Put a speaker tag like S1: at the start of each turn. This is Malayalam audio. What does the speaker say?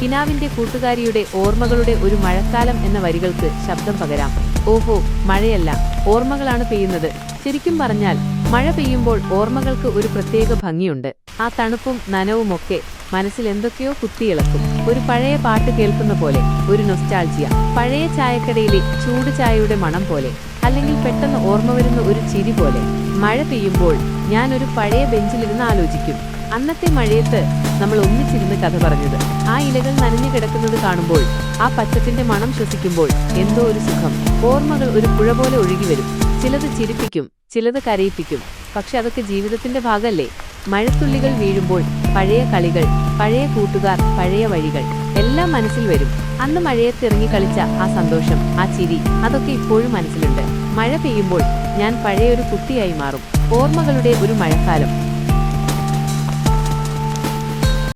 S1: കിനാവിന്റെ കൂട്ടുകാരിയുടെ ഓർമ്മകളുടെ ഒരു മഴക്കാലം എന്ന വരികൾക്ക് ശബ്ദം പകരാം. ഓഹോ മഴയല്ല. ഓർമ്മകളാണ് പെയ്യുന്നത്. ശരിക്കും പറഞ്ഞാൽ മഴ പെയ്യുമ്പോൾ ഓർമ്മകൾക്ക് ഒരു പ്രത്യേക ഭംഗിയുണ്ട്. ആ തണുപ്പും നനവുമൊക്കെ മനസ്സിൽ എന്തൊക്കെയോ കുത്തിയിളക്കും. ഒരു പഴയ പാട്ട് കേൾക്കുന്ന പോലെ ഒരു നൊസ്റ്റാൾജിയ പഴയ ചായക്കടയിലെ ചൂട് ചായയുടെ മണം പോലെ അല്ലെങ്കിൽ പെട്ടെന്ന് ഓർമ്മ വരുന്ന ഒരു ചിരി പോലെ. മഴ പെയ്യുമ്പോൾ ഞാൻ ഒരു പഴയ ബെഞ്ചിലിരുന്ന് ആലോചിക്കും. അന്നത്തെ മഴയത്ത് നമ്മൾ ഒന്നിച്ചിരുന്ന് കഥ പറഞ്ഞത്. ആ ഇലകൾ നനഞ്ഞു കിടക്കുന്നത് കാണുമ്പോൾ ആ പച്ചത്തിന്റെ മണം ശ്വസിക്കുമ്പോൾ എന്തോ ഒരു സുഖം. ഓർമ്മകൾ ഒരു പുഴ പോലെ ഒഴുകി വരും. ചിലത് ചിരിപ്പിക്കും ചിലത് കരയിപ്പിക്കും. പക്ഷെ അതൊക്കെ ജീവിതത്തിന്റെ ഭാഗമല്ലേ മഴത്തുള്ളികൾ വീഴുമ്പോൾ പഴയ കളികൾ പഴയ കൂട്ടുകാർ പഴയ വഴികൾ എല്ലാം മനസ്സിൽ വരും. അന്ന് മഴയത്തിറങ്ങി കളിച്ച ആ സന്തോഷം ആ ചിരി അതൊക്കെ ഇപ്പോഴും മനസ്സിലുണ്ട്. മഴ പെയ്യുമ്പോൾ ഞാൻ പഴയൊരു കുട്ടിയായി മാറും. ഓർമ്മകളുടെ ഒരു മഴക്കാലം.